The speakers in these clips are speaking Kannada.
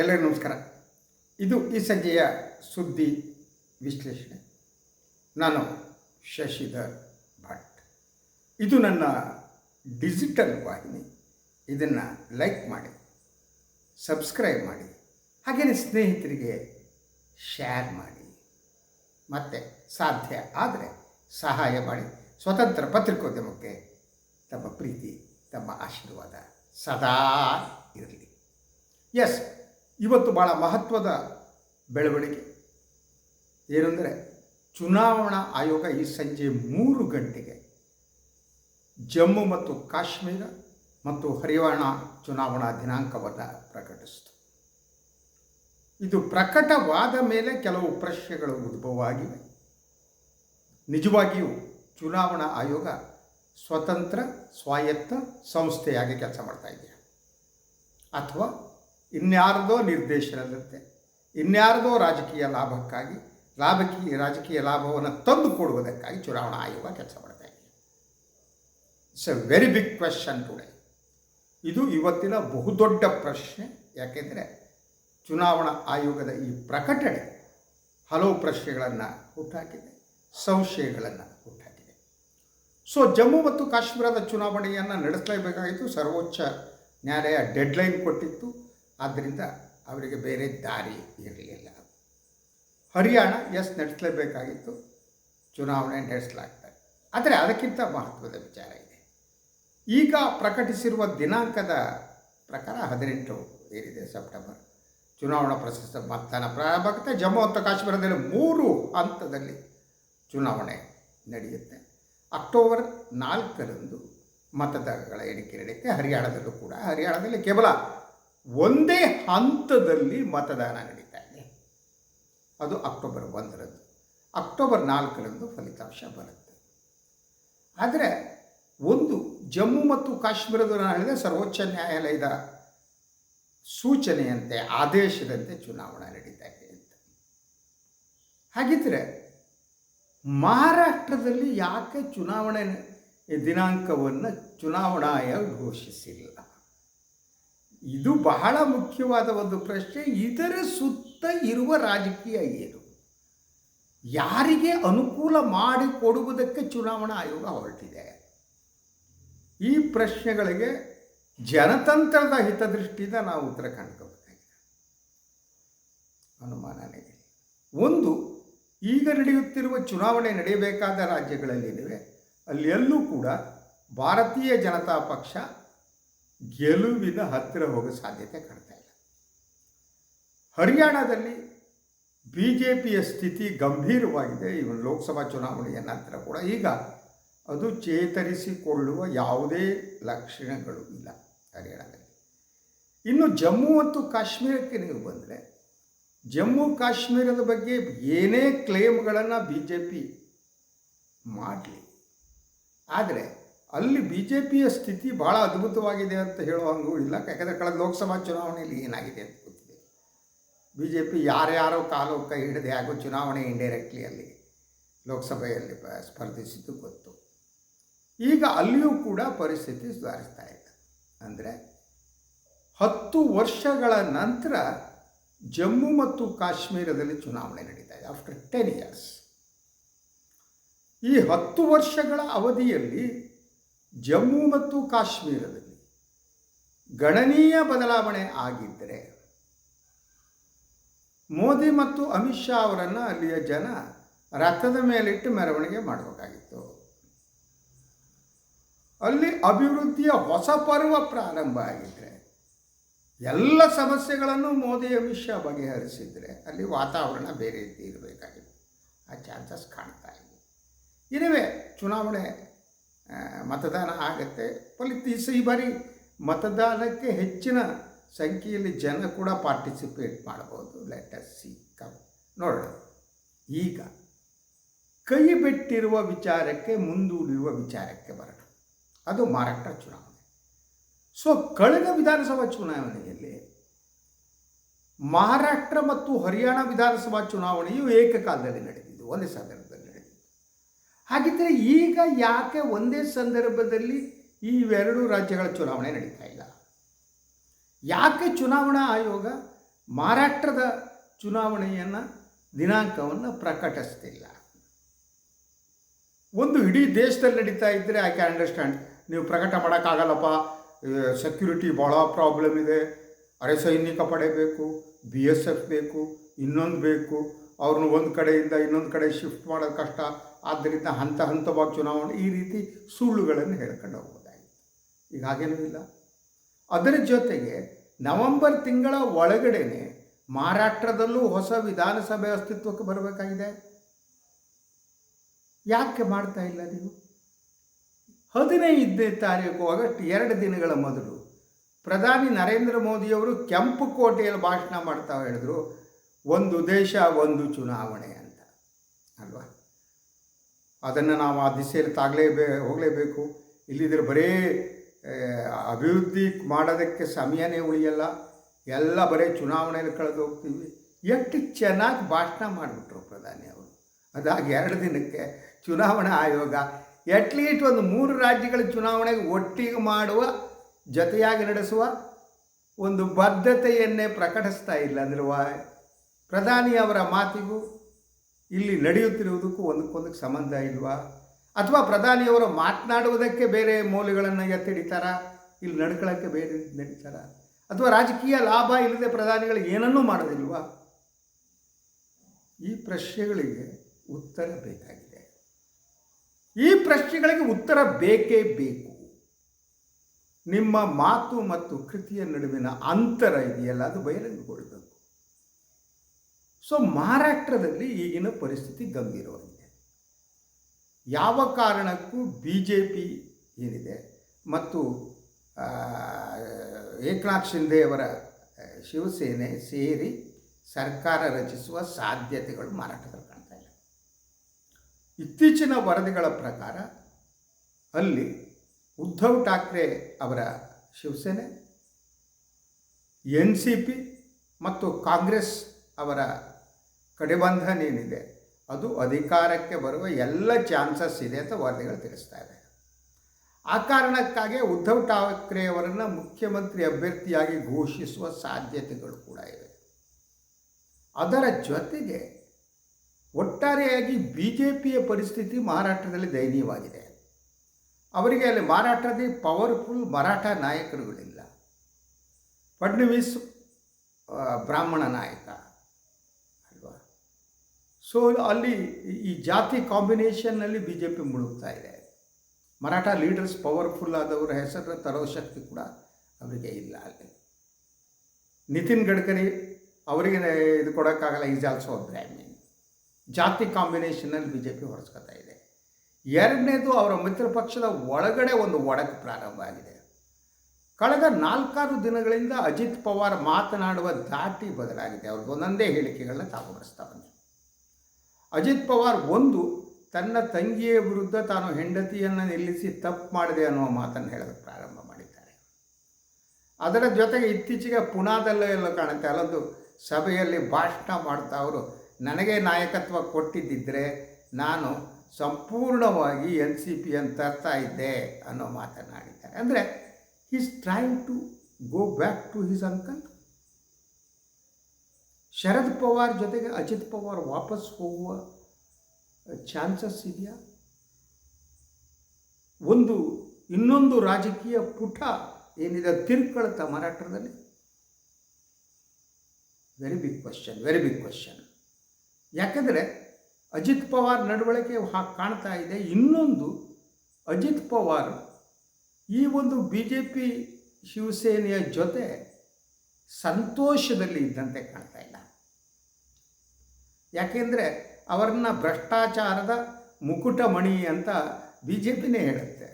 ಎಲ್ಲರಿಗೂ ನಮಸ್ಕಾರ. ಇದು ಈ ಸಂಜೆಯ ಸುದ್ದಿ ವಿಶ್ಲೇಷಣೆ. ನಾನು ಶಶಿಧರ್ ಭಟ್. ಇದು ನನ್ನ ಡಿಜಿಟಲ್ ವಾಹಿನಿ. ಇದನ್ನು ಲೈಕ್ ಮಾಡಿ, ಸಬ್ಸ್ಕ್ರೈಬ್ ಮಾಡಿ, ಹಾಗೆಯೇ ಸ್ನೇಹಿತರಿಗೆ ಶೇರ್ ಮಾಡಿ. ಮತ್ತು ಸಾಧ್ಯ ಆದರೆ ಸಹಾಯ ಮಾಡಿ. ಸ್ವತಂತ್ರ ಪತ್ರಿಕೋದ್ಯಮಕ್ಕೆ ತಮ್ಮ ಪ್ರೀತಿ, ತಮ್ಮ ಆಶೀರ್ವಾದ ಸದಾ ಇರಲಿ. ಎಸ್ ಇವತ್ತು ಭಾಳ ಮಹತ್ವದ ಬೆಳವಣಿಗೆ. ಏನೆಂದರೆ ಚುನಾವಣಾ ಆಯೋಗ ಈ ಸಂಜೆ ಮೂರು ಗಂಟೆಗೆ ಜಮ್ಮು ಮತ್ತು ಕಾಶ್ಮೀರ ಮತ್ತು ಹರಿಯಾಣ ಚುನಾವಣಾ ದಿನಾಂಕವನ್ನು ಪ್ರಕಟಿಸಿತು. ಇದು ಪ್ರಕಟವಾದ ಮೇಲೆ ಕೆಲವು ಪ್ರಶ್ನೆಗಳು ಉದ್ಭವವಾಗಿವೆ. ನಿಜವಾಗಿಯೂ ಚುನಾವಣಾ ಆಯೋಗ ಸ್ವತಂತ್ರ ಸ್ವಾಯತ್ತ ಸಂಸ್ಥೆಯಾಗಿ ಕೆಲಸ ಮಾಡ್ತಾ ಇದೆಯಾ? ಅಥವಾ ಇನ್ಯಾರದೋ ನಿರ್ದೇಶನದಂತೆ, ಇನ್ಯಾರದೋ ರಾಜಕೀಯ ಲಾಭಕ್ಕಾಗಿ ಲಾಭಕೀಯ ರಾಜಕೀಯ ಲಾಭವನ್ನು ತಂದು ಕೊಡುವುದಕ್ಕಾಗಿ ಚುನಾವಣಾ ಆಯೋಗ ಕೆಲಸ ಮಾಡ್ತಾ ಇದೆ. It's a very big question today ಇದು ಇವತ್ತಿನ ಬಹುದೊಡ್ಡ ಪ್ರಶ್ನೆ. ಯಾಕೆಂದರೆ ಚುನಾವಣಾ ಆಯೋಗದ ಈ ಪ್ರಕಟಣೆ ಹಲವು ಪ್ರಶ್ನೆಗಳನ್ನು ಹುಟ್ಟಾಕಿದೆ ಸಂಶಯಗಳನ್ನು ಹುಟ್ಟಾಕಿದೆ ಸೊ ಜಮ್ಮು ಮತ್ತು ಕಾಶ್ಮೀರದ ಚುನಾವಣೆಯನ್ನು ನಡೆಸಲೇಬೇಕಾಗಿತ್ತು. ಸರ್ವೋಚ್ಚ ನ್ಯಾಯಾಲಯ ಡೆಡ್ಲೈನ್ ಕೊಟ್ಟಿತ್ತು. ಆದ್ದರಿಂದ ಅವರಿಗೆ ಬೇರೆ ದಾರಿ ಇರಲಿಲ್ಲ. ಹರಿಯಾಣ ಎಸ್ ನಡೆಸಲೇಬೇಕಾಗಿತ್ತು. ಚುನಾವಣೆ ನಡೆಸಲಾಗ್ತದೆ ಆದರೆ ಅದಕ್ಕಿಂತ ಮಹತ್ವದ ವಿಚಾರ ಇದೆ. ಈಗ ಪ್ರಕಟಿಸಿರುವ ದಿನಾಂಕದ ಪ್ರಕಾರ ಹದಿನೆಂಟು ಏನಿದೆ ಸೆಪ್ಟೆಂಬರ್. ಚುನಾವಣಾ ಪ್ರಶಸ್ತ ಮತದಾನ ಪ್ರಾರಂಭ ಆಗುತ್ತೆ ಜಮ್ಮು ಮತ್ತು ಕಾಶ್ಮೀರದಲ್ಲಿ ಮೂರು ಹಂತದಲ್ಲಿ ಚುನಾವಣೆ ನಡೆಯುತ್ತೆ. ಅಕ್ಟೋಬರ್ ನಾಲ್ಕರಂದು ಮತದಾರಗಳ ಎಣಿಕೆ ನಡೆಯುತ್ತೆ. ಹರಿಯಾಣದಲ್ಲೂ ಕೂಡ. ಹರಿಯಾಣದಲ್ಲಿ ಕೇವಲ ಒಂದೇ ಹಂತದಲ್ಲಿ ಮತದಾನ ನಡೀತಾ ಇದೆ. ಅದು ಅಕ್ಟೋಬರ್ ಒಂದರದ್ದು ಅಕ್ಟೋಬರ್ ನಾಲ್ಕರಂದು ಫಲಿತಾಂಶ ಬರುತ್ತೆ. ಆದರೆ ಒಂದು ಜಮ್ಮು ಮತ್ತು ಕಾಶ್ಮೀರದ ನಾಳೆ ಸರ್ವೋಚ್ಚ ನ್ಯಾಯಾಲಯದ ಸೂಚನೆಯಂತೆ, ಆದೇಶದಂತೆ ಚುನಾವಣೆ ನಡೀತಾ ಇದೆ ಅಂತ. ಹಾಗಿದ್ರೆ ಮಹಾರಾಷ್ಟ್ರದಲ್ಲಿ ಯಾಕೆ ಚುನಾವಣೆ ದಿನಾಂಕವನ್ನು ಚುನಾವಣಾ ಆಯೋಗ ಘೋಷಿಸಿಲ್ಲ? ಇದು ಬಹಳ ಮುಖ್ಯವಾದ ಒಂದು ಪ್ರಶ್ನೆ. ಇದರ ಸುತ್ತ ಇರುವ ರಾಜಕೀಯ ಏನು? ಯಾರಿಗೆ ಅನುಕೂಲ ಮಾಡಿಕೊಡುವುದಕ್ಕೆ ಚುನಾವಣಾ ಆಯೋಗ ಹೊರಟಿದೆ? ಈ ಪ್ರಶ್ನೆಗಳಿಗೆ ಜನತಂತ್ರದ ಹಿತದೃಷ್ಟಿಯಿಂದ ನಾವು ಉತ್ತರ ಕಾಣ್ಕೋಬೇಕಾಗಿದೆ ಅನುಮಾನನೇ. ಒಂದು, ಈಗ ನಡೆಯುತ್ತಿರುವ ಚುನಾವಣೆ ನಡೆಯಬೇಕಾದ ರಾಜ್ಯಗಳಲ್ಲೇನಿವೆ ಅಲ್ಲಿ ಎಲ್ಲೂ ಕೂಡ ಭಾರತೀಯ ಜನತಾ ಪಕ್ಷ ಗೆಲುವಿನ ಹತ್ತಿರ ಹೋಗೋ ಸಾಧ್ಯತೆ ಕಾಣ್ತಾ ಇಲ್ಲ. ಹರಿಯಾಣದಲ್ಲಿ ಬಿ ಜೆ ಪಿಯ ಸ್ಥಿತಿ ಗಂಭೀರವಾಗಿದೆ. ಇವನ್ ಲೋಕಸಭಾ ಚುನಾವಣೆಯ ನಂತರ ಕೂಡ. ಈಗ ಅದು ಚೇತರಿಸಿಕೊಳ್ಳುವ ಯಾವುದೇ ಲಕ್ಷಣಗಳು ಇಲ್ಲ ಹರಿಯಾಣದಲ್ಲಿ. ಇನ್ನು ಜಮ್ಮು ಮತ್ತು ಕಾಶ್ಮೀರಕ್ಕೆ ನೀವು ಬಂದರೆ, ಜಮ್ಮು ಕಾಶ್ಮೀರದ ಬಗ್ಗೆ ಏನೇ ಕ್ಲೇಮ್ಗಳನ್ನು ಬಿ ಜೆ ಪಿ ಮಾಡಲಿ. ಆದರೆ ಅಲ್ಲಿ ಬಿ ಜೆ ಪಿಯ ಸ್ಥಿತಿ ಭಾಳ ಅದ್ಭುತವಾಗಿದೆ ಅಂತ ಹೇಳೋ ಹಂಗೂ ಇಲ್ಲ. ಯಾಕಂದರೆ ಕಳೆದ ಲೋಕಸಭಾ ಚುನಾವಣೆಯಲ್ಲಿ ಏನಾಗಿದೆ ಅಂತ ಗೊತ್ತಿದೆ. ಬಿ ಜೆ ಪಿ ಯಾರ್ಯಾರೋ ಕಾಲು ಕೈ ಹಿಡಿದೆ, ಹಾಗೂ ಚುನಾವಣೆ ಇಂಡೈರೆಕ್ಟ್ಲಿ ಅಲ್ಲಿ ಲೋಕಸಭೆಯಲ್ಲಿ ಸ್ಪರ್ಧಿಸಿದ್ದು ಗೊತ್ತು. ಈಗ ಅಲ್ಲಿಯೂ ಕೂಡ ಪರಿಸ್ಥಿತಿ ಸುಧಾರಿಸ್ತಾ ಇದೆ. ಅಂದರೆ ಹತ್ತು ವರ್ಷಗಳ ನಂತರ ಜಮ್ಮು ಮತ್ತು ಕಾಶ್ಮೀರದಲ್ಲಿ ಚುನಾವಣೆ ನಡೀತಾ ಇದೆ ಆಫ್ಟರ್ ಟೆನ್ ಇಯರ್ಸ್ ಈ ಹತ್ತು ವರ್ಷಗಳ ಅವಧಿಯಲ್ಲಿ ಜಮ್ಮು ಮತ್ತು ಕಾಶ್ಮೀರದಲ್ಲಿ ಗಣನೀಯ ಬದಲಾವಣೆ ಆಗಿದ್ದರೆ ಮೋದಿ ಮತ್ತು ಅಮಿತ್ ಶಾ ಅವರನ್ನು ಅಲ್ಲಿಯ ಜನ ರಥದ ಮೇಲಿಟ್ಟು ಮೆರವಣಿಗೆ ಮಾಡಬೇಕಾಗಿತ್ತು. ಅಲ್ಲಿ ಅಭಿವೃದ್ಧಿಯ ಹೊಸ ಪರ್ವ ಪ್ರಾರಂಭ ಆಗಿದ್ದರೆ ಎಲ್ಲ ಸಮಸ್ಯೆಗಳನ್ನು ಮೋದಿ ಅಮಿತ್ ಶಾ ಬಗೆಹರಿಸಿದರೆ ಅಲ್ಲಿ ವಾತಾವರಣ ಬೇರೆ ರೀತಿ ಇರಬೇಕಾಗಿತ್ತು. ಆ ಚಾನ್ಸಸ್ ಕಾಣ್ತಾ ಇದೆ ಇರುವೆ, ಚುನಾವಣೆ ಮತದಾನ ಆಗುತ್ತೆ. ಫಲಿತ ಈ ಬಾರಿ ಮತದಾನಕ್ಕೆ ಹೆಚ್ಚಿನ ಸಂಖ್ಯೆಯಲ್ಲಿ ಜನ ಕೂಡ ಪಾರ್ಟಿಸಿಪೇಟ್ ಮಾಡ್ಬೋದು ಲೆಟಸ್ ಸಿ ಕಮ್ ನೋಡೋಣ. ಈಗ ಕೈ ಬಿಟ್ಟಿರುವ ವಿಚಾರಕ್ಕೆ ಮುಂದೂಡಿರುವ ವಿಚಾರಕ್ಕೆ ಬರೋಣ. ಅದು ಮಹಾರಾಷ್ಟ್ರ ಚುನಾವಣೆ. ಸೊ ಕಳೆದ ವಿಧಾನಸಭಾ ಚುನಾವಣೆಯಲ್ಲಿ ಮಹಾರಾಷ್ಟ್ರ ಮತ್ತು ಹರಿಯಾಣ ವಿಧಾನಸಭಾ ಚುನಾವಣೆಯು ಏಕಕಾಲದಲ್ಲಿ ನಡೆದಿದ್ದು. ಒಂದೇ ಸಾಧನ ಹಾಗಿದ್ದರೆ ಈಗ ಯಾಕೆ ಒಂದೇ ಸಂದರ್ಭದಲ್ಲಿ ಈ ಇವೆರಡು ರಾಜ್ಯಗಳ ಚುನಾವಣೆ ನಡೀತಾ ಇಲ್ಲ? ಯಾಕೆ ಚುನಾವಣಾ ಆಯೋಗ ಮಹಾರಾಷ್ಟ್ರದ ಚುನಾವಣೆಯನ್ನು ದಿನಾಂಕವನ್ನು ಪ್ರಕಟಿಸ್ತಿಲ್ಲ? ಒಂದು ಇಡೀ ದೇಶದಲ್ಲಿ ನಡೀತಾ ಇದ್ದರೆ ಐ ಕ್ಯಾನ್ ಅಂಡರ್ಸ್ಟ್ಯಾಂಡ್ ನೀವು ಪ್ರಕಟ ಮಾಡೋಕ್ಕಾಗಲ್ಲಪ್ಪ. ಸೆಕ್ಯೂರಿಟಿ ಭಾಳ ಪ್ರಾಬ್ಲಮ್ ಇದೆ. ಅರೆ ಸೈನಿಕ ಪಡೆ ಬೇಕು ಬಿ ಎಸ್ ಎಫ್ ಬೇಕು, ಇನ್ನೊಂದು ಬೇಕು. ಅವ್ರನ್ನ ಒಂದು ಕಡೆಯಿಂದ ಇನ್ನೊಂದು ಕಡೆ ಶಿಫ್ಟ್ ಮಾಡೋದು ಕಷ್ಟ. ಆದ್ದರಿಂದ ಹಂತ ಹಂತವಾಗಿ ಚುನಾವಣೆ ಈ ರೀತಿ ಸುಳ್ಳುಗಳನ್ನು ಹೇಳ್ಕೊಂಡು ಹೋಗ್ಬೋದಾಗಿತ್ತು ಈಗ ಹಾಗೇನೂ ಇಲ್ಲ. ಅದರ ಜೊತೆಗೆ ನವೆಂಬರ್ ತಿಂಗಳ ಒಳಗಡೆನೆ ಮಹಾರಾಷ್ಟ್ರದಲ್ಲೂ ಹೊಸ ವಿಧಾನಸಭೆ ಅಸ್ತಿತ್ವಕ್ಕೆ ಬರಬೇಕಾಗಿದೆ. ಯಾಕೆ ಮಾಡ್ತಾ ಇಲ್ಲ ನೀವು? ಹದಿನೈದನೇ ತಾರೀಕು ಆಗಸ್ಟ್ ಎರಡು ದಿನಗಳ ಮೊದಲು ಪ್ರಧಾನಿ ನರೇಂದ್ರ ಮೋದಿಯವರು ಕೆಂಪು ಕೋಟೆಯಲ್ಲಿ ಭಾಷಣ ಮಾಡ್ತಾ ಹೇಳಿದ್ರು, ಒಂದು ದೇಶ, ಒಂದು ಚುನಾವಣೆ ಅಂತ. ಅಲ್ವಾ? ಅದನ್ನು ನಾವು ಆ ದಿಸೆಯಲ್ಲಿ ತಾಗಲೇಬೇ ಹೋಗಲೇಬೇಕು. ಇಲ್ಲಿದ್ರೆ ಬರೀ ಅಭಿವೃದ್ಧಿ ಮಾಡೋದಕ್ಕೆ ಸಮಯನೇ ಉಳಿಯಲ್ಲ. ಎಲ್ಲ ಬರೀ ಚುನಾವಣೆಯಲ್ಲಿ ಕಳೆದು ಹೋಗ್ತೀವಿ. ಎಷ್ಟು ಚೆನ್ನಾಗಿ ಭಾಷಣ ಮಾಡಿಬಿಟ್ರು ಪ್ರಧಾನಿ ಅವರು. ಅದಾಗಿ ಎರಡು ದಿನಕ್ಕೆ ಚುನಾವಣಾ ಆಯೋಗ ಅಟ್ಲೀಸ್ಟ್ ಒಂದು ಮೂರು ರಾಜ್ಯಗಳ ಚುನಾವಣೆಗೆ ಒಟ್ಟಿಗೆ ಮಾಡುವ, ಜೊತೆಯಾಗಿ ನಡೆಸುವ ಒಂದು ಬದ್ಧತೆಯನ್ನೇ ಪ್ರಕಟಿಸ್ತಾ ಇಲ್ಲ. ಅಂದರೆ ವಾ, ಪ್ರಧಾನಿ ಅವರ ಮಾತಿಗೂ ಇಲ್ಲಿ ನಡೆಯುತ್ತಿರುವುದಕ್ಕೂ ಒಂದಕ್ಕೊಂದಕ್ಕೆ ಸಂಬಂಧ ಇಲ್ವಾ? ಅಥವಾ ಪ್ರಧಾನಿಯವರು ಮಾತನಾಡುವುದಕ್ಕೆ ಬೇರೆ ಮೌಲ್ಯಗಳನ್ನು ಎತ್ತಿಡಿತಾರ? ಇಲ್ಲಿ ನಡ್ಕೊಳ್ಳೋಕ್ಕೆ ಬೇರೆ ನಡೀತಾರ? ಅಥವಾ ರಾಜಕೀಯ ಲಾಭ ಇಲ್ಲದೆ ಪ್ರಧಾನಿಗಳು ಏನನ್ನೂ ಮಾಡೋದಿಲ್ವಾ? ಈ ಪ್ರಶ್ನೆಗಳಿಗೆ ಉತ್ತರ ಬೇಕಾಗಿದೆ. ಈ ಪ್ರಶ್ನೆಗಳಿಗೆ ಉತ್ತರ ಬೇಕೇ ಬೇಕು. ನಿಮ್ಮ ಮಾತು ಮತ್ತು ಕೃತಿಯ ನಡುವಿನ ಅಂತರ ಇದೆಯಲ್ಲ, ಅದು ಬಹಿರಂಗಗೊಳ್ಳಬೇಕು ಸೊ ಮಹಾರಾಷ್ಟ್ರದಲ್ಲಿ ಈಗಿನ ಪರಿಸ್ಥಿತಿ ಗಂಭೀರವಾಗಿದೆ. ಯಾವ ಕಾರಣಕ್ಕೂ ಬಿ ಜೆ ಪಿ ಏನಿದೆ ಮತ್ತು ಏಕನಾಥ್ ಶಿಂದೆಯವರ ಶಿವಸೇನೆ ಸೇರಿ ಸರ್ಕಾರ ರಚಿಸುವ ಸಾಧ್ಯತೆಗಳು ಮಾರಾಟದಲ್ಲಿ ಕಾಣ್ತಾ ಇಲ್ಲ. ಇತ್ತೀಚಿನ ವರದಿಗಳ ಪ್ರಕಾರ ಅಲ್ಲಿ ಉದ್ಧವ್ ಠಾಕ್ರೆ ಅವರ ಶಿವಸೇನೆ ಎನ್ ಸಿ ಪಿ ಮತ್ತು ಕಾಂಗ್ರೆಸ್ ಅವರ ಕಡೆಬಂಧನ ಏನಿದೆ ಅದು ಅಧಿಕಾರಕ್ಕೆ ಬರುವ ಎಲ್ಲ ಚಾನ್ಸಸ್ ಇದೆ ಅಂತ ವರದಿಗಳು ತಿಳಿಸ್ತಾ ಇದೆ. ಆ ಕಾರಣಕ್ಕಾಗಿ ಉದ್ಧವ್ ಠಾಕ್ರೆಯವರನ್ನು ಮುಖ್ಯಮಂತ್ರಿ ಅಭ್ಯರ್ಥಿಯಾಗಿ ಘೋಷಿಸುವ ಸಾಧ್ಯತೆಗಳು ಕೂಡ ಇವೆ. ಅದರ ಜೊತೆಗೆ ಒಟ್ಟಾರೆಯಾಗಿ ಬಿ ಜೆ ಪಿಯ ಪರಿಸ್ಥಿತಿ ಮಹಾರಾಷ್ಟ್ರದಲ್ಲಿ ದಯನೀಯವಾಗಿದೆ. ಅವರಿಗೆ ಅಲ್ಲಿ ಮಹಾರಾಷ್ಟ್ರದಲ್ಲಿ ಪವರ್ಫುಲ್ ಮರಾಠ ನಾಯಕರುಗಳಿಲ್ಲ. ಫಡ್ನವೀಸ್ ಬ್ರಾಹ್ಮಣ ನಾಯಕ. ಸೊ ಅಲ್ಲಿ ಈ- ಜಾತಿ ಕಾಂಬಿನೇಷನ್ನಲ್ಲಿ ಬಿ ಜೆ ಪಿ ಮುಳುಗ್ತಾ ಇದೆ. ಮರಾಠ ಲೀಡರ್ಸ್ ಪವರ್ಫುಲ್ ಆದವರ ಹೆಸರನ್ನ ತರೋ ಶಕ್ತಿ ಕೂಡ ಅವರಿಗೆ ಇಲ್ಲ ಅಲ್ಲಿ. ನಿತಿನ್ ಗಡ್ಕರಿ ಅವರಿಗೆ ಇದು ಕೊಡೋಕ್ಕಾಗಲ್ಲ ಈಸ್ ಆಲ್ಸೋ ಬ್ರಾಹ್ಮಿನ್ ಜಾತಿ ಕಾಂಬಿನೇಷನಲ್ಲಿ ಬಿ ಜೆ ಪಿ ಹೊರಸ್ಕೊತಾ ಇದೆ. ಎರಡನೇದು ಅವರ ಮಿತ್ರ ಪಕ್ಷದ ಒಳಗಡೆ ಒಂದು ಒಡಕು ಪ್ರಾರಂಭ ಆಗಿದೆ. ಕಳೆದ ನಾಲ್ಕಾರು ದಿನಗಳಿಂದ ಅಜಿತ್ ಪವಾರ್ ಮಾತನಾಡುವ ದಾಟಿ ಬದಲಾಗಿದೆ. ಅವ್ರದ್ದು ಒಂದೊಂದೇ ಹೇಳಿಕೆಗಳನ್ನ ತಾಗುಬಡಿಸ್ತಾ ಬಂದರು ಅಜಿತ್ ಪವಾರ್ ಒಂದು, ತನ್ನ ತಂಗಿಯ ವಿರುದ್ಧ ತಾನು ಹೆಂಡತಿಯನ್ನು ನಿಲ್ಲಿಸಿ ತಪ್ಪು ಮಾಡಿದೆ ಅನ್ನುವ ಮಾತನ್ನು ಹೇಳಲು ಪ್ರಾರಂಭ ಮಾಡಿದ್ದಾರೆ. ಅದರ ಜೊತೆಗೆ ಇತ್ತೀಚೆಗೆ ಪುಣಾದಲ್ಲೇ ಎಲ್ಲ ಕಾಣುತ್ತೆ, ಅಲ್ಲೊಂದು ಸಭೆಯಲ್ಲಿ ಭಾಷಣ ಮಾಡ್ತಾ ಅವರು, ನನಗೆ ನಾಯಕತ್ವ ಕೊಟ್ಟಿದ್ದಿದ್ದರೆ ನಾನು ಸಂಪೂರ್ಣವಾಗಿ ಎನ್ ಸಿ ಪಿಯನ್ನು ತರ್ತಾ ಇದ್ದೆ ಅನ್ನೋ ಮಾತನಾಡಿದ್ದಾರೆ ಅಂದರೆ is trying to go back to his uncle Sharad Pawar ಜೊತೆಗೆ ಅಜಿತ್ ಪವಾರ್ ವಾಪಸ್ ಹೋಗುವ ಚಾನ್ಸಸ್ ಇದೆಯಾ? ಒಂದು, ಇನ್ನೊಂದು ರಾಜಕೀಯ ಪುಟ ಏನಿದೆ ತಿರ್ಕೊಳ್ತಾ ಮರಾಠದಲ್ಲಿ very big question very big question ಯಾಕಂದರೆ ಅಜಿತ್ ಪವಾರ್ ನಡವಳಿಕೆ ಕಾಣ್ತಾ ಇದೆ. ಇನ್ನೊಂದು, ಅಜಿತ್ ಪವಾರ್ ಈ ಒಂದು ಬಿ ಜೆ ಪಿ ಶಿವಸೇನೆಯ ಜೊತೆ ಸಂತೋಷದಲ್ಲಿ ಇದ್ದಂತೆ ಕಾಣ್ತಾ ಇಲ್ಲ. ಯಾಕೆಂದರೆ ಅವರನ್ನ ಭ್ರಷ್ಟಾಚಾರದ ಮುಕುಟಮಣಿ ಅಂತ ಬಿ ಜೆ ಪಿನೇ ಹೇಳುತ್ತೆ.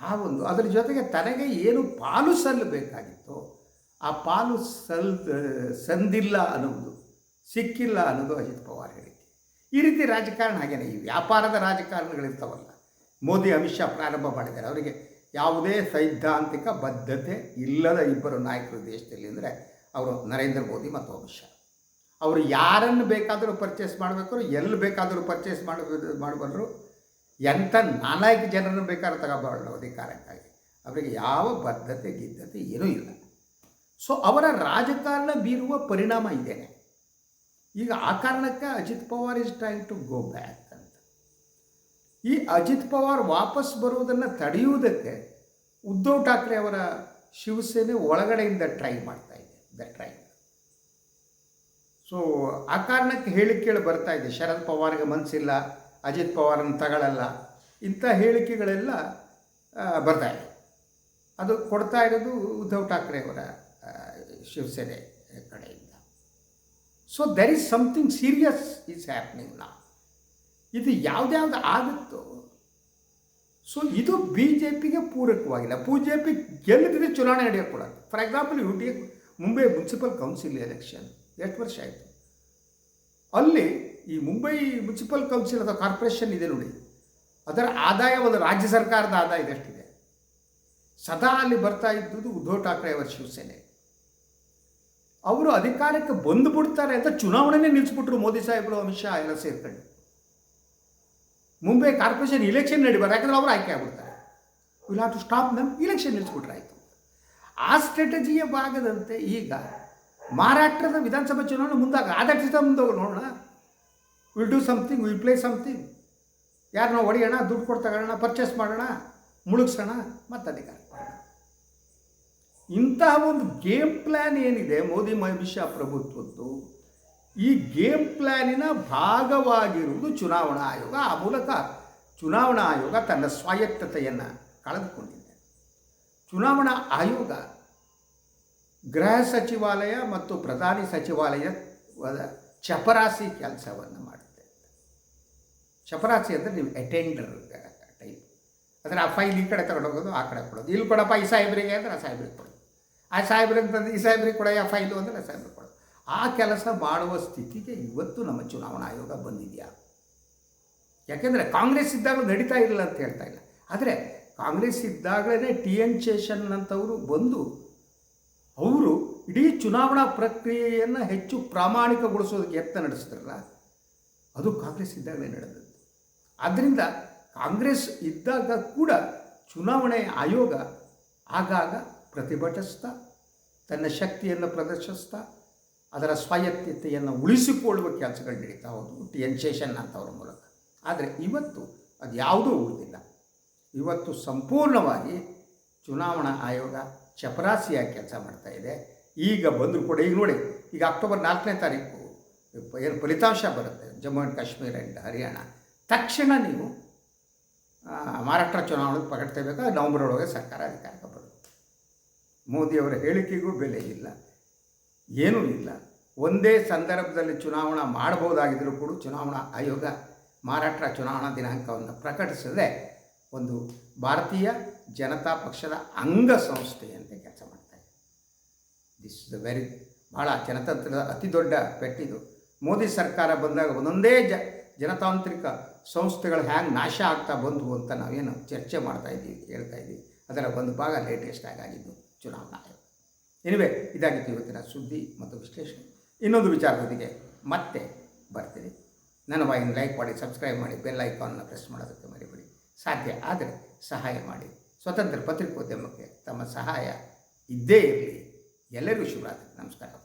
ಆ ಒಂದು ಅದರ ಜೊತೆಗೆ ತನಗೆ ಏನು ಪಾಲು ಸಲ್ಲಬೇಕಾಗಿತ್ತು ಆ ಪಾಲು ಸಲ್ ಸಂದಿಲ್ಲ ಅನ್ನೋದು, ಸಿಕ್ಕಿಲ್ಲ ಅನ್ನೋದು ಅಜಿತ್ ಪವಾರ್ ಹೇಳಿಕೆ. ಈ ರೀತಿ ರಾಜಕಾರಣ ಹಾಗೇನೆ, ಈ ವ್ಯಾಪಾರದ ರಾಜಕಾರಣಗಳಿರ್ತಾವಲ್ಲ, ಮೋದಿ, ಅಮಿತ್ ಶಾ ಪ್ರಾರಂಭ ಮಾಡಿದ್ದಾರೆ, ಅವರಿಗೆ ಯಾವುದೇ ಸೈದ್ಧಾಂತಿಕ ಬದ್ಧತೆ ಇಲ್ಲದ ಇಬ್ಬರು ನಾಯಕರು ದೇಶದಲ್ಲಿ ಅಂದರೆ ಅವರು ನರೇಂದ್ರ ಮೋದಿ ಮತ್ತು ಅಮಿತ್ ಅವರು ಯಾರನ್ನು ಬೇಕಾದರೂ ಪರ್ಚೇಸ್ ಮಾಡಬೇಕು ಎಲ್ಲಿ ಬೇಕಾದರೂ ಪರ್ಚೇಸ್ ಮಾಡ ಮಾಡಬಲ್ಲರು ಎಂಥ ನಾಲ್ಕು ಜನರನ್ನು ಬೇಕಾದ್ರೂ ತಗೋಬಾರದು ಅಧಿಕಾರಕ್ಕಾಗಿ. ಅವರಿಗೆ ಯಾವ ಬದ್ಧತೆ ಗಿದ್ಧತೆ ಏನೂ ಇಲ್ಲ. ಸೊ ಅವರ ರಾಜಕಾರಣ ಬೀರುವ ಪರಿಣಾಮ ಇದೇನೆ. ಈಗ ಆ ಕಾರಣಕ್ಕೆ Ajit Pawar is trying to go back ಅಂತ. ಈ ಅಜಿತ್ ಪವಾರ್ ವಾಪಸ್ ಬರುವುದನ್ನು ತಡೆಯುವುದಕ್ಕೆ ಉದ್ಧವ್ ಠಾಕ್ರೆ ಅವರ ಶಿವಸೇನೆ ಒಳಗಡೆಯಿಂದ ಟ್ರೈ ಮಾಡ್ತಾ ಇದೆ. ದ ಟ್ರೈ ಸೊ ಆ ಕಾರಣಕ್ಕೆ ಹೇಳಿಕೆಗಳು ಬರ್ತಾ ಇದೆ. ಶರದ್ ಪವಾರ್ಗೆ ಮನಸ್ಸಿಲ್ಲ ಅಜಿತ್ ಪವಾರನ ತಗೊಳ್ಳಲ್ಲ ಇಂಥ ಹೇಳಿಕೆಗಳೆಲ್ಲ ಬರ್ತಾ ಇದೆ. ಅದು ಕೊಡ್ತಾ ಇರೋದು ಉದ್ಧವ್ ಠಾಕ್ರೆ ಅವರ ಶಿವಸೇನೆ ಕಡೆಯಿಂದ. So there is something serious is happening ನಾ ಇದು ಯಾವುದ್ಯಾವ್ದು ಆಗುತ್ತೋ ಸೊ ಇದು ಬಿ ಜೆ ಪಿಗೆ ಪೂರಕವಾಗಿಲ್ಲ. ಬಿ ಜೆ ಪಿ ಗೆಲ್ಲದಿದ್ರೆ ಚುನಾವಣೆ ನಡೆಯೋಕ್ಕೆ ಕೊಡೋದು for example you T Mumbai municipal council election ಎಷ್ಟು ವರ್ಷ ಆಯಿತು? ಅಲ್ಲಿ ಈ ಮುಂಬೈ ಮುನ್ಸಿಪಲ್ ಕೌನ್ಸಿಲ್ ಅಥವಾ ಕಾರ್ಪೊರೇಷನ್ ಇದೆ ನೋಡಿ. ಅದರ ಆದಾಯ ಒಂದು ರಾಜ್ಯ ಸರ್ಕಾರದ ಆದಾಯ ಇದಷ್ಟಿದೆ ಸದಾ ಅಲ್ಲಿ ಬರ್ತಾ ಇದ್ದುದು ಉದ್ಧವ್ ಠಾಕ್ರೆ ಅವರ ಶಿವಸೇನೆ. ಅವರು ಅಧಿಕಾರಕ್ಕೆ ಬಂದು ಬಿಡ್ತಾರೆ ಅಂತ ಚುನಾವಣೆನೇ ನಿಲ್ಲಿಸ್ಬಿಟ್ರು ಮೋದಿ ಸಾಹೇಬರು, ಅಮಿತ್ ಶಾ ಎಲ್ಲ ಸೇರ್ಕೊಂಡು. ಮುಂಬೈ ಕಾರ್ಪೊರೇಷನ್ ಇಲೆಕ್ಷನ್ ನಡಿಬಾರ್ದು ಯಾಕಂದ್ರೆ ಅವರು ಆಯ್ಕೆ ಆಗ್ಬಿಡ್ತಾರೆ. ವಿಲ್ ಹ್ಯಾವ್ ಟು ಸ್ಟಾಪ್ ನಮ್ಮ ಇಲೆಕ್ಷನ್ ನಿಲ್ಲಿಸ್ಬಿಟ್ರೆ ಆಯಿತು. ಆ ಸ್ಟ್ರಾಟಜಿಯ ಭಾಗದಂತೆ ಈಗ ಮಹಾರಾಷ್ಟ್ರದ ವಿಧಾನಸಭೆ ಚುನಾವಣೆ ಮುಂದಾಗ ಆದರ್ಶಿತ ಮುಂದೋಗಿ ನೋಡೋಣ. Will do something will play something ಯಾರನ್ನ ಹೊಡೆಯೋಣ, ದುಡ್ಡು ಕೊಟ್ಟು ತಗೊಳ್ಳೋಣ ಪರ್ಚೇಸ್ ಮಾಡೋಣ, ಮುಳುಗ್ಸೋಣ, ಮತ್ತು ಅಧಿಕಾರ ಇಂತಹ ಒಂದು ಗೇಮ್ ಪ್ಲ್ಯಾನ್ ಏನಿದೆ, ಮೋದಿ ಅಮಿತ್ ಪ್ರಭುತ್ವದ್ದು ಈ ಗೇಮ್ ಪ್ಲ್ಯಾನಿನ ಭಾಗವಾಗಿರುವುದು ಚುನಾವಣಾ ಆಯೋಗ. ಆ ಮೂಲಕ ಚುನಾವಣಾ ಆಯೋಗ ತನ್ನ ಸ್ವಾಯತ್ತತೆಯನ್ನು ಕಳೆದುಕೊಂಡಿದೆ. ಚುನಾವಣಾ ಆಯೋಗ ಗೃಹ ಸಚಿವಾಲಯ ಮತ್ತು ಪ್ರಧಾನಿ ಸಚಿವಾಲಯದ ಚಪರಾಸಿ ಕೆಲಸವನ್ನು ಮಾಡುತ್ತೆ. ಚಪರಾಸಿ ಅಂದರೆ ನೀವು ಅಟೆಂಡರ್ ಟೈಪ್ ಅಂದರೆ ಆ ಫೈಲ್ ಈ ಕಡೆ ತಗೊಂಡೋಗೋದು ಆ ಕಡೆ ಕೊಡೋದು. ಇಲ್ಲಿ ಕೊಡಪ್ಪ ಈ ಸಾಹೇಬ್ರಿಗೆ ಅಂದರೆ ಆ ಸಾಹೇಬ್ರಿಗೆ ಕೊಡೋದು ಆ ಸಾಹೇಬ್ರಿಗೆ ಈ ಸಾಹೇಬ್ರಿಗೆ ಕೊಡ, ಆ ಫೈಲು ಅಂದರೆ ಆ ಸಾಹೇಬ್ರಿಗೆ ಕೊಡೋದು ಆ ಕೆಲಸ ಮಾಡುವ ಸ್ಥಿತಿಗೆ ಇವತ್ತು ನಮ್ಮ ಚುನಾವಣಾ ಆಯೋಗ ಬಂದಿದೆಯಾ? ಯಾಕೆಂದರೆ ಕಾಂಗ್ರೆಸ್ ಇದ್ದಾಗಲೂ ನಡೀತಾ ಇರಲಿಲ್ಲ ಅಂತ ಹೇಳ್ತಾ ಇಲ್ಲ. ಆದರೆ ಕಾಂಗ್ರೆಸ್ ಇದ್ದಾಗಲೇ ಟಿ ಎನ್ ಶೇಷನ್ ಅಂತವರು ಬಂದು ಅವರು ಇಡೀ ಚುನಾವಣಾ ಪ್ರಕ್ರಿಯೆಯನ್ನು ಹೆಚ್ಚು ಪ್ರಾಮಾಣಿಕಗೊಳಿಸೋದಕ್ಕೆ ಯತ್ನ ನಡೆಸಿದ್ರಲ್ಲ, ಅದು ಕಾಂಗ್ರೆಸ್ ಇದ್ದಾಗಲೇ ನಡೆದದ್ದು. ಆದ್ದರಿಂದ ಕಾಂಗ್ರೆಸ್ ಇದ್ದಾಗ ಕೂಡ ಚುನಾವಣೆ ಆಯೋಗ ಆಗಾಗ ಪ್ರತಿಭಟಿಸ್ತಾ, ತನ್ನ ಶಕ್ತಿಯನ್ನು ಪ್ರದರ್ಶಿಸ್ತಾ, ಅದರ ಸ್ವಾಯತ್ತತೆಯನ್ನು ಉಳಿಸಿಕೊಳ್ಳುವ ಕೆಲಸಗಳು ನಡೀತಾ ಹೋದವು. ಟಿ ಎನ್ ಶೇಷನ್ ಅಂತವ್ರ ಮೂಲಕ. ಆದರೆ ಇವತ್ತು ಅದು ಯಾವುದೂ ಉಳಿದಿಲ್ಲ. ಇವತ್ತು ಸಂಪೂರ್ಣವಾಗಿ ಚುನಾವಣಾ ಆಯೋಗ ಚಪರಾಸಿಯಾಗಿ ಕೆಲಸ ಮಾಡ್ತಾ ಇದೆ. ಈಗ ಬಂದರೂ ಕೂಡ, ಈಗ ನೋಡಿ, ಈಗ ಅಕ್ಟೋಬರ್ ನಾಲ್ಕನೇ ತಾರೀಕು ಏನು ಫಲಿತಾಂಶ ಬರುತ್ತೆ, ಜಮ್ಮು ಆ್ಯಂಡ್ ಕಾಶ್ಮೀರ ಆ್ಯಂಡ್ ಹರಿಯಾಣ. ತಕ್ಷಣ ನೀವು ಮಹಾರಾಷ್ಟ್ರ ಚುನಾವಣೆಗೆ ಪ್ರಕಟಿಸಬೇಕು ನವೆಂಬರ್ ಒಳಗೆ ಸರ್ಕಾರ ಅಧಿಕಾರಕ್ಕೆ ಬರುತ್ತೆ. ಮೋದಿಯವರ ಹೇಳಿಕೆಗೂ ಬೆಲೆ ಇಲ್ಲ, ಏನೂ ಇಲ್ಲ. ಒಂದೇ ಸಂದರ್ಭದಲ್ಲಿ ಚುನಾವಣಾ ಮಾಡಬಹುದಾಗಿದ್ದರೂ ಕೂಡ ಚುನಾವಣಾ ಆಯೋಗ ಮಹಾರಾಷ್ಟ್ರ ಚುನಾವಣಾ ದಿನಾಂಕವನ್ನು ಪ್ರಕಟಿಸದೆ ಒಂದು ಭಾರತೀಯ ಜನತಾ ಪಕ್ಷದ ಅಂಗ ಸಂಸ್ಥೆಯಂತೆ ಕೆಲಸ ಮಾಡ್ತಾ ಇದೆ. ದಿಸ್ ಇಸ್ ದ ವೆರಿ ಭಾಳ ಜನತಂತ್ರದ ಅತಿ ದೊಡ್ಡ ಪೆಟ್ಟಿದು. ಮೋದಿ ಸರ್ಕಾರ ಬಂದಾಗ ಒಂದೊಂದೇ ಜ, ಜನತಾಂತ್ರಿಕ ಸಂಸ್ಥೆಗಳು ಹ್ಯಾಂಗೆ ನಾಶ ಆಗ್ತಾ ಬಂದವು ಅಂತ ನಾವೇನು ಚರ್ಚೆ ಮಾಡ್ತಾ ಇದ್ದೀವಿ ಹೇಳ್ತಾ ಇದ್ದೀವಿ. ಅದರ ಒಂದು ಭಾಗ ಲೇಟೆಸ್ಟ್ ಆಗಿದ್ದು ಚುನಾವಣಾ ಆಯೋಗ. ಎನಿವೆ ಇದಾಗಿತ್ತು ಇವತ್ತಿನ ಸುದ್ದಿ ಮತ್ತು ವಿಶ್ಲೇಷಣೆ. ಇನ್ನೊಂದು ವಿಚಾರದೊಂದಿಗೆ ಮತ್ತೆ ಬರ್ತೀನಿ. ನನ್ನ ವಾಯಿನ ಲೈಕ್ ಮಾಡಿ ಸಬ್ಸ್ಕ್ರೈಬ್ ಮಾಡಿ ಬೆಲ್ ಐಕಾನ್ನ ಪ್ರೆಸ್ ಮಾಡೋದಕ್ಕೆ ಮರಿಬೇಡಿ. ಸಾಧ್ಯ ಆದರೆ ಸಹಾಯ ಮಾಡಿ. ಸ್ವತಂತ್ರ ಪತ್ರಿಕೋದ್ಯಮಕ್ಕೆ ತಮ್ಮ ಸಹಾಯ ಇದ್ದೇ ಇರಲಿ. ಎಲ್ಲರಿಗೂ ಶುಭರಾತ್ರಿ ನಮಸ್ಕಾರ.